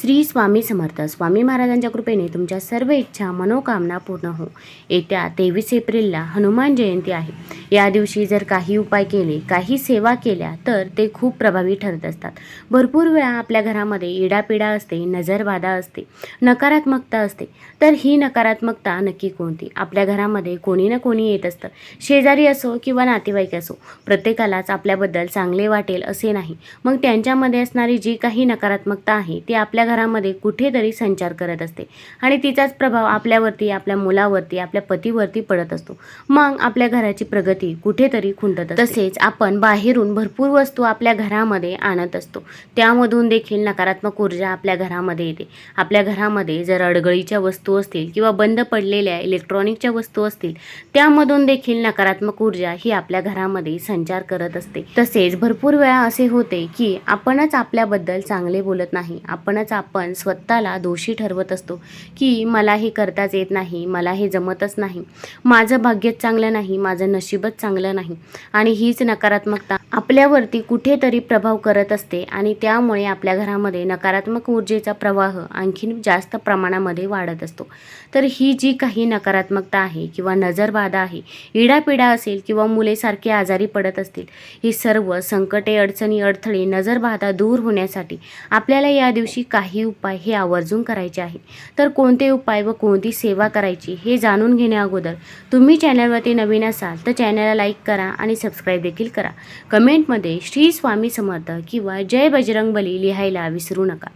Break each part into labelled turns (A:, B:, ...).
A: श्री स्वामी समर्थ. स्वामी महाराजांच्या कृपेने तुमच्या सर्व इच्छा मनोकामना पूर्ण हो. येत्या तेवीस एप्रिलला हनुमान जयंती आहे. या दिवशी जर काही उपाय केले काही सेवा केल्या तर ते खूप प्रभावी ठरत असतात. भरपूर वेळा आपल्या घरामध्ये इडापिडा असते नजरबाधा असते नकारात्मकता असते. तर ही नकारात्मकता नक्की कोणती? आपल्या घरामध्ये कोणी ना कोणी येत असतं. शेजारी असो किंवा नातेवाईक असो प्रत्येकालाच आपल्याबद्दल चांगले वाटेल असे नाही. मग त्यांच्यामध्ये असणारी जी काही नकारात्मकता आहे ती आपल्या घरामध्ये कुठेतरी संचार करत असते. आणि तिचाच प्रभाव आपल्यावरती आपल्या मुलावरती आपल्या पतीवरती पडत असतो. मग आपल्या घराची प्रगती कुठेतरी खुंटत तसेच आपण बाहेरून भरपूर वस्तू आपल्या घरामध्ये आणत असतो. त्यामधून देखील नकारात्मक ऊर्जा आपल्या घरामध्ये येते. आपल्या घरामध्ये जर अडगळीच्या वस्तू असतील किंवा बंद पडलेल्या इलेक्ट्रॉनिकच्या वस्तू असतील त्यामधून देखील नकारात्मक ऊर्जा ही आपल्या घरामध्ये संचार करत असते. तसेच भरपूर वेळा असे होते की आपणच आपल्याबद्दल चांगले बोलत नाही. आपणच आपण स्वतःला दोषी ठरवत असतो की मला हे करताच येत नाही मला हे जमतच नाही माझं भाग्यच चांगलं नाही माझं नशीबच चांगलं नाही. आणि हीच नकारात्मकता आपल्यावरती कुठेतरी प्रभाव करत असते आणि त्यामुळे आपल्या घरामध्ये नकारात्मक ऊर्जेचा प्रवाह आणखीन जास्त प्रमाणामध्ये वाढत असतो. तर ही जी काही नकारात्मकता आहे किंवा नजरबाधा आहे इडापिडा असेल किंवा मुलेसारखे आजारी पडत असतील ही सर्व संकटे अडचणी अडथळे नजरबाधा दूर होण्यासाठी आपल्याला या दिवशी काही उपाय हे आवर्जून करायचे आहे तर कोणते उपाय व कोणती सेवा करायची हे जाणून घेण्याअगोदर तुम्ही चॅनलवरती नवीन असाल तर चॅनलला लाईक करा आणि सबस्क्राईब देखील करा. कमेंटमध्ये श्री स्वामी समर्थ किंवा जय बजरंगबली लिहायला विसरू नका.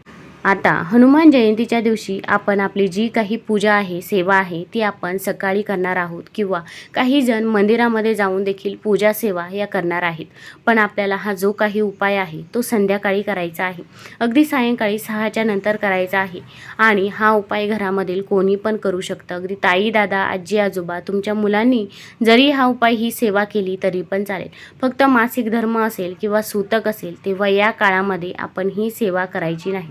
A: आता हनुमान जयंतीच्या दिवशी आपण आपली जी काही पूजा आहे सेवा आहे ती आपण सकाळी करणार आहोत किंवा काही जण मंदिरामध्ये जाऊन देखील पूजा सेवा या करणार आहेत. पण आपल्याला हा जो काही उपाय आहे तो संध्याकाळी करायचा आहे. अगदी सायंकाळी सहाच्या नंतर करायचा आहे. आणि हा उपाय घरामधील कोणी पण करू शकतं. अगदी ताई दादा आजी आजोबा तुमच्या मुलांनी जरी हा उपाय ही सेवा केली तरी पण चालेल. फक्त मासिक धर्म असेल किंवा सूतक असेल तेव्हा या काळामध्ये आपण ही सेवा करायची नाही.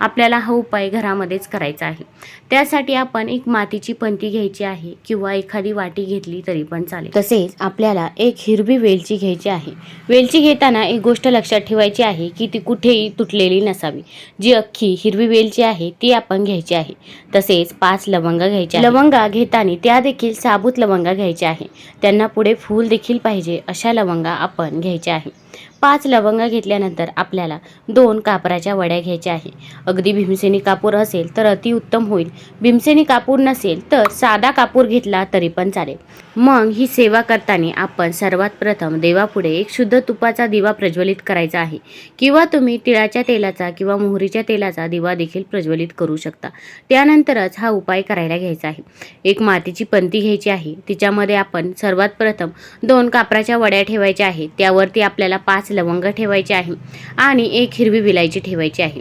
A: आपल्याला हा उपाय घरामध्येच करायचा आहे. त्यासाठी आपण एक मातीची पंती घ्यायची आहे किंवा एखादी वाटी घेतली तरी पण चालेल. तसेच आपल्याला एक हिरवी वेलची घ्यायची आहे. वेलची घेताना एक गोष्ट लक्षात ठेवायची आहे की ती कुठेही तुटलेली नसावी. जी अख्खी हिरवी वेलची आहे ती आपण घ्यायची आहे. तसेच पाच लवंगा घ्यायच्या लवंगा घेताना त्या देखील साबूत लवंगा घ्यायच्या आहे. त्यांना पुढे फूल देखील पाहिजे अशा लवंगा आपण घ्यायच्या आहे. पाच लवंगा घेतल्यानंतर आपल्याला दोन कापराच्या वड्या घ्यायच्या आहे. अगदी भीमसेनी कापूर असेल तर अतिउत्तम होईल. भीमसेनी कापूर नसेल तर साधा कापूर घेतला तरी पण चालेल. मग ही सेवा करताना आपण सर्वात प्रथम देवापुढे एक शुद्ध तुपाचा दिवा प्रज्वलित करायचा आहे. किंवा तुम्ही तिळाच्या तेलाचा किंवा मोहरीच्या तेलाचा दिवा देखील प्रज्वलित करू शकता. त्यानंतरच हा उपाय करायला घ्यायचा आहे. एक मातीची पंती घ्यायची आहे. तिच्यामध्ये आपण सर्वात प्रथम दोन कापराच्या वड्या ठेवायच्या आहेत. त्यावरती आपल्याला पाच लवंग ठेवायचे आहे आणि एक हिरवी विलायची ठेवायची आहे.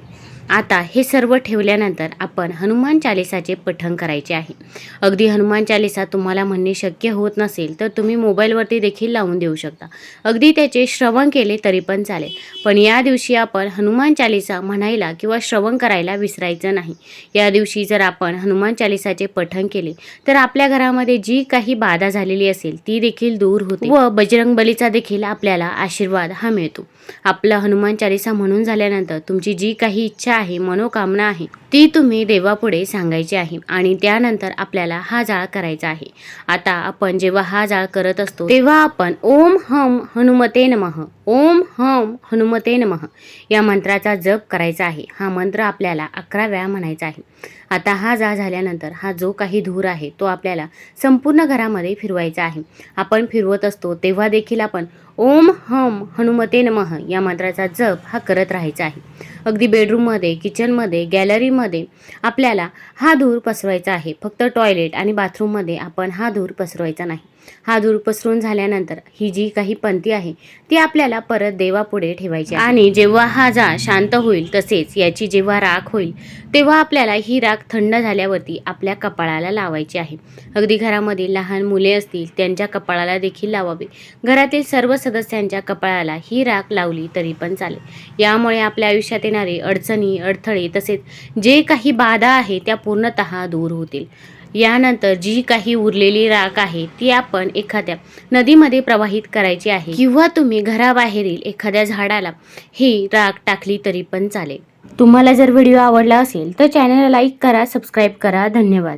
A: आता हे सर्व ठेवल्यानंतर आपण हनुमान चालिसाचे पठण करायचे आहे. अगदी हनुमान चालिसा तुम्हाला म्हणणे शक्य होत नसेल तर तुम्ही मोबाईलवरती देखील लावून देऊ शकता. अगदी त्याचे श्रवण केले तरी पण चालेल. पण या दिवशी आपण हनुमान चालिसा म्हणायला किंवा श्रवण करायला विसरायचं नाही. या दिवशी जर आपण हनुमान चालिसाचे पठण केले तर आपल्या घरामध्ये जी काही बाधा झालेली असेल ती देखील दूर होते व बजरंग बलीचा देखील आपल्याला आशीर्वाद हा मिळतो. आपला हनुमान चालिसा म्हणून झाल्यानंतर तुमची जी काही इच्छा आहे मनोकामना आहे. ती तुम्ही देवापुढे सांगायची आहे आणि त्यानंतर आपल्याला हा जाळ करायचा आहे. आता आपण जेव्हा हा जाळ करत असतो तेव्हा आपण ओम हम हनुमते नमः ओम हम हनुमते नमः या मंत्राचा जप करायचा आहे. हा मंत्र आपल्याला अकरा वेळा म्हणायचा आहे. आता हा जाळ झाल्यानंतर हा जो काही धूर आहे तो आपल्याला संपूर्ण घरामध्ये फिरवायचा आहे. आपण फिरवत असतो तेव्हा देखील आपण ओम हम हनुमते नमः या मंत्राचा जप हा करत राहायचा आहे. अगदी बेडरूममध्ये किचनमध्ये गॅलरीमध्ये आपल्याला हा धूर पसरवायचा आहे. फक्त टॉयलेट आणि बाथरूममध्ये आपण हा धूर पसरवायचा नाही. हा धूर पसरून झाल्यानंतर ही जी काही पंथी आहे ती आपल्याला परत देवापुढे ठेवायची आणि जेव्हा हा जा शांत होईल तसेच याची जेव्हा राख होईल तेव्हा आपल्याला ही राख थंड झाल्यावरती आपल्या कपाळाला लावायची आहे. अगदी घरामध्ये लहान मुले असतील त्यांच्या कपाळाला देखील लावावी. घरातील सर्व सदस्यांच्या कपाळाला ही राख लावली तरी पण चालेल. यामुळे आपल्या आयुष्यात येणारे अडचणी अडथळे तसेच जे काही बाधा आहे त्या पूर्णतः दूर होतील. यानंतर जी काही उरलेली राख आहे ती आपण एखाद्या नदीमध्ये प्रवाहित करायची आहे. किंवा तुम्ही घराबाहेरील एखाद्या झाडाला ही राख टाकली तरी पण चालेल. तुम्हाला जर व्हिडिओ आवडला असेल तर चॅनलला लाईक करा सबस्क्राईब करा. धन्यवाद.